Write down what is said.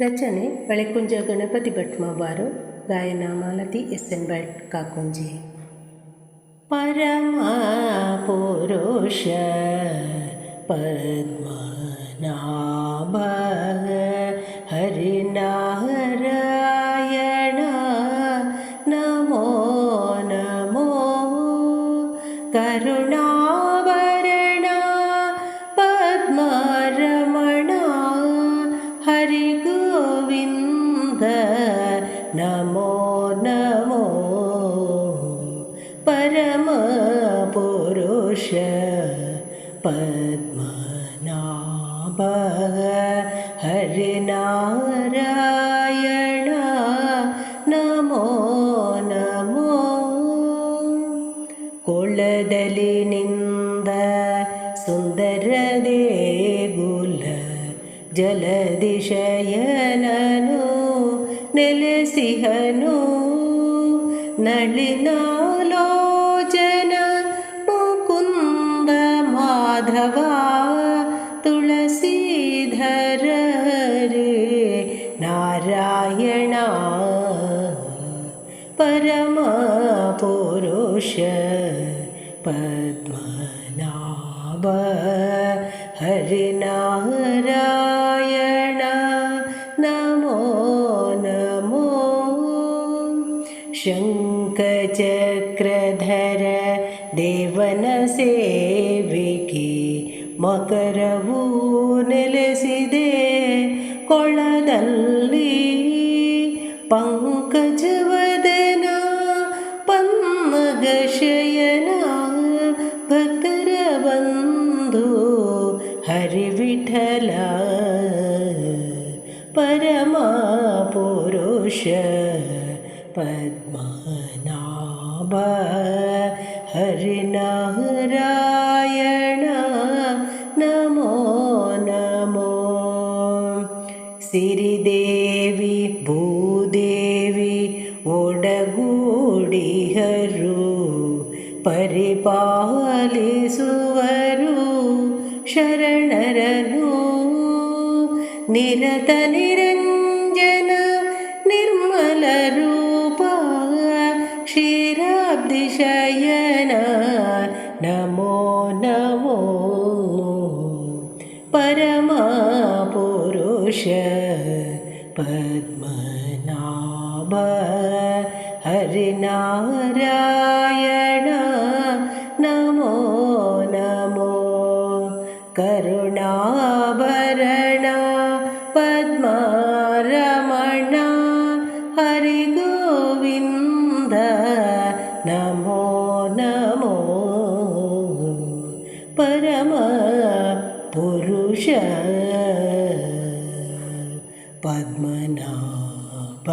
ರಚನೆ ಬಳೆಕುಂಜ ಗಣಪತಿ ಭಟ್ ಮಾಬಾರು ಗಾಯನ Malathi S N Bhat Kakunji ಪರಮ ಪುರುಷ ಪದ್ಮನಾಭ നാഥ നമോ നമോ പരമപുരുഷ പത്മനാഭ ഹരിനാരായണ നമോ നമോ കൊളദലി നിന്ദ സുന്ദരദേകുല ജലദിശയന ನೆಲೆಸಿಹನು ನಳಿನಾಲೋಚನ ಮುಕುಂದ ಮಾಧವ ತುಳಸೀಧರ ರೇ ನಾರಾಯಣ ಪರಮ ಪುರುಷ ಪದ್ಮನಾಭ ಹರಿನಾರಾಯಣ ಶಂಖಚಕ್ರಧರ ದೇವನ ಸೇವಿಕೆ ಮಕರವು ನೆಲೆಸಿದೆ ಕೊಳದಲ್ಲಿ ಪಂಕಜವದನ ಪನ್ನಗ ಶಯನ ಭಕ್ತರ ಬಂಧು ಹರಿವಿಠಲ ಪರಮ ಪುರುಷ पद्मनाभ हरिनारायण नमो नमो। श्रीदेवि भूदेवी ओडगूडिहरु परिपाहुलि सुवरु शरणर निरतनिरन् അതിശയന നമോ നമോ പരമാപുരുഷ പത്മനാഭ ഹരിനാരായണ നമോ നമോ കരുണാഭരണ പത്മ നമോ നമോ പരമ പുരുഷ പത്മനാഭ